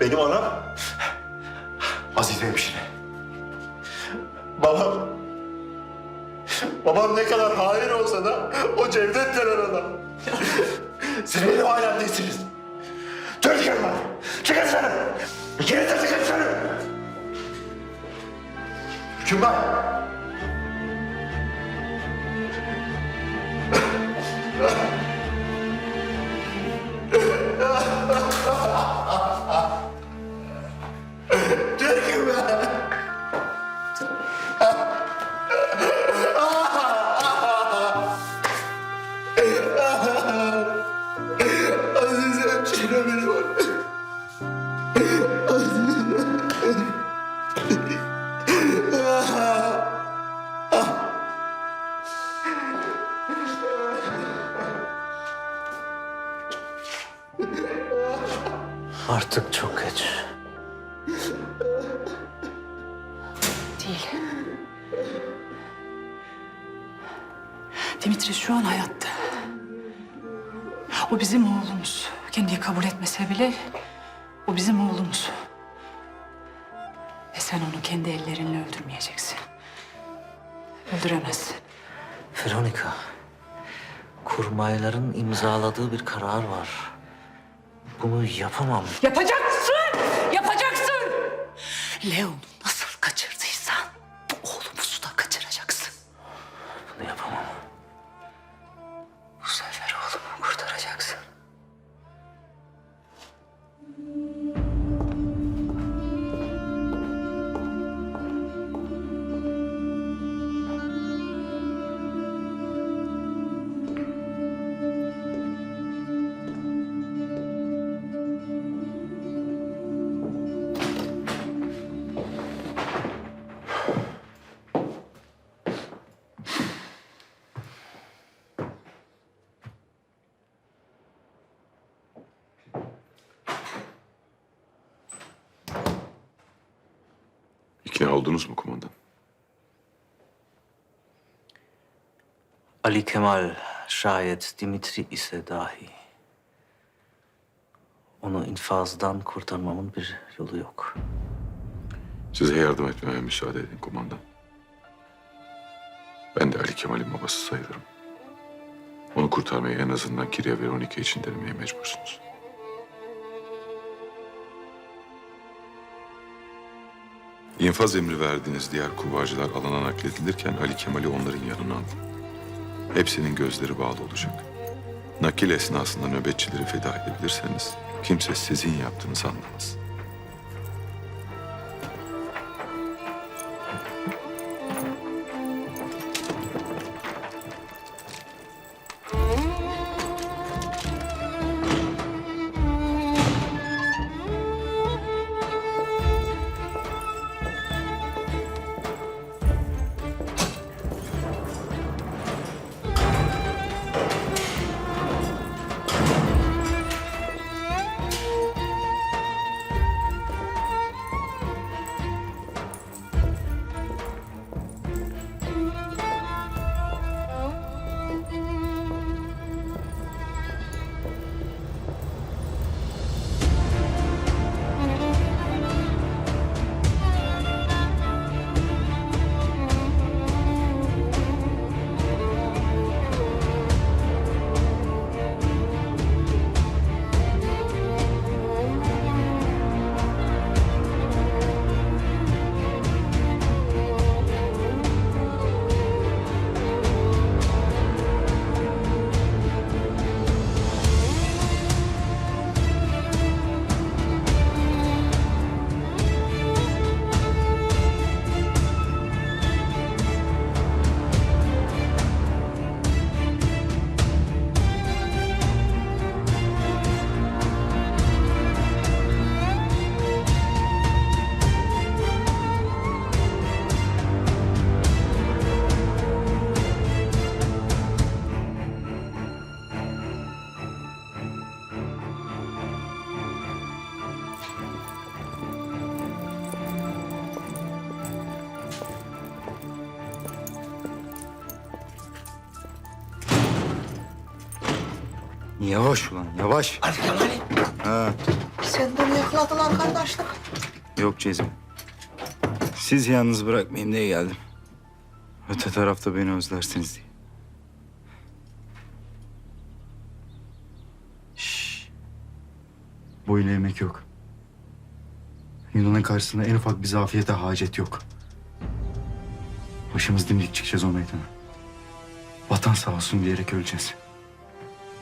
Benim anam Azize hemşire. Babam Babam ne kadar hain olsa da o Cevdet denen adam. Siz benim ailem değilsiniz. Türk'üm ben. Çıkın dışarı. İkiniz de çıkın dışarı. Hüküm ben. Artık çok geç. Değil. Dimitri şu an hayatta. O bizim oğlumuz. Kendi kabul etmese bile o bizim oğlumuz. Ve sen onu kendi ellerinle öldürmeyeceksin. Öldüremezsin. Veronica, kurmayların imzaladığı bir karar var. Bunu yapamam. Yapacaksın! Yapacaksın! Leon'u İkna oldunuz mu kumandan? Ali Kemal şayet Dimitri ise dahi. Onu infazdan kurtarmamın bir yolu yok. Size yardım etmeme müsaade edin kumandan. Ben de Ali Kemal'in babası sayılırım. Onu kurtarmaya en azından Kirya Veronica için denemeye mecbursunuz. İnfaz emri verdiğiniz diğer kuvvacılar alana nakledilirken Ali Kemal'i onların yanına alın. Hepsinin gözleri bağlı olacak. Nakil esnasında nöbetçileri feda edebilirseniz kimse sizin yaptığınızı anlamaz. Yavaş ulan yavaş. Ali Kemal. Ha. Sen beni yakla. yolladılar kardeşlik. Yok Cezim. Siz yalnız bırakmayayım diye geldim. Öte tarafta beni özlersiniz diye. Şşş. Boyuna yemek yok. Yunan'ın karşısında en ufak bir zafiyete hacet yok. Başımız dimdik çıkacağız o meydana. Vatan sağ olsun diyerek öleceğiz.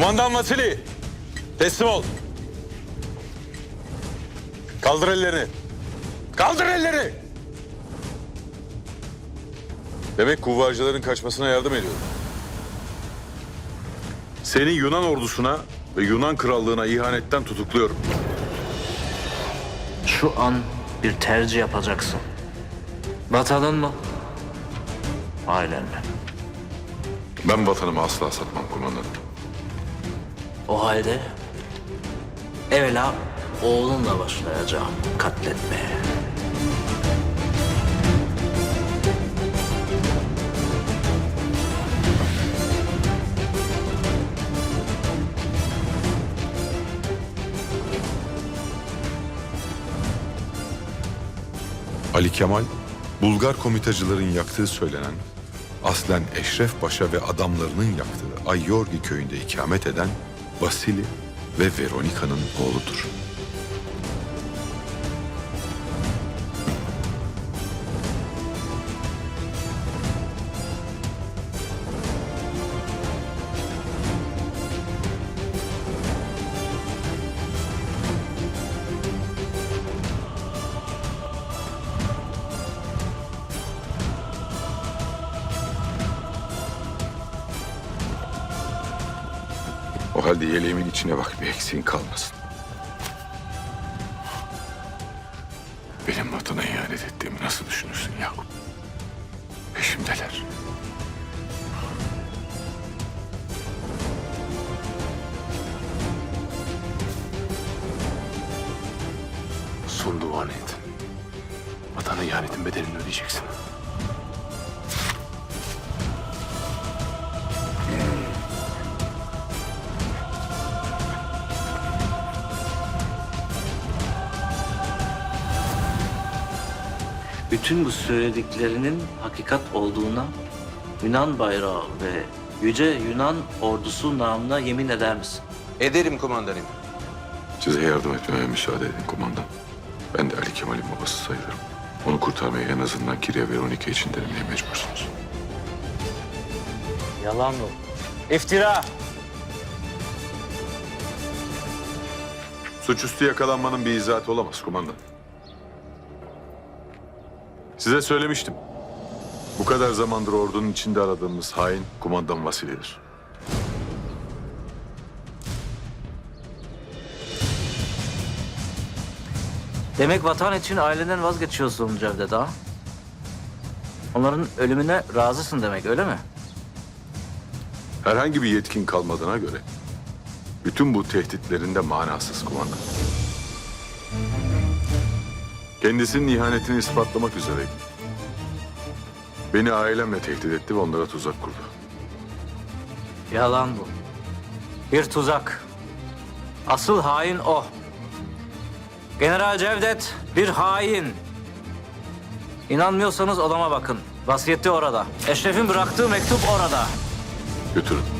Kumandan Vasili, teslim ol. Kaldır ellerini. Kaldır elleri. Demek kuvvarcıların kaçmasına yardım ediyor. Seni Yunan ordusuna ve Yunan krallığına ihanetten tutukluyorum. Şu an bir tercih yapacaksın. Vatanın mı? Ailen mi? Ben vatanımı asla satmam kumandanım. O halde evvela oğlunla başlayacağım katletmeye. Ali Kemal, Bulgar komitacıların yaktığı söylenen, aslen Eşref Paşa ve adamlarının yaktığı Ayyorgi köyünde ikamet eden Vasili ve Veronika'nın oğludur. O halde yeleğimin içine bak bir eksiğin kalmasın. Benim vatana ihanet ettiğimi nasıl düşünürsün Yakup? Peşimdeler. Son duanı et. Vatana ihanetin bedelini ödeyeceksin. Bütün bu söylediklerinin hakikat olduğuna Yunan bayrağı ve yüce Yunan ordusu namına yemin eder misin? Ederim kumandanım. Size yardım etmeme müsaade edin kumandan. Ben de Ali Kemal'in babası sayılırım. Onu kurtarmaya en azından Kirya Veronika için denemeye mecbursunuz. Yalan mı? İftira! Suçüstü yakalanmanın bir izahatı olamaz kumandan. Size söylemiştim. Bu kadar zamandır ordunun içinde aradığımız hain kumandan Vasili'dir. Demek vatan için ailenden vazgeçiyorsun Cevdet ha? Onların ölümüne razısın demek öyle mi? Herhangi bir yetkin kalmadığına göre bütün bu tehditlerin de manasız kumandan. Kendisinin ihanetini ispatlamak üzereydi. Beni ailemle tehdit etti ve onlara tuzak kurdu. Yalan bu. Bir tuzak. Asıl hain o. General Cevdet bir hain. İnanmıyorsanız odama bakın. Vasiyeti orada. Eşref'in bıraktığı mektup orada. Götürün.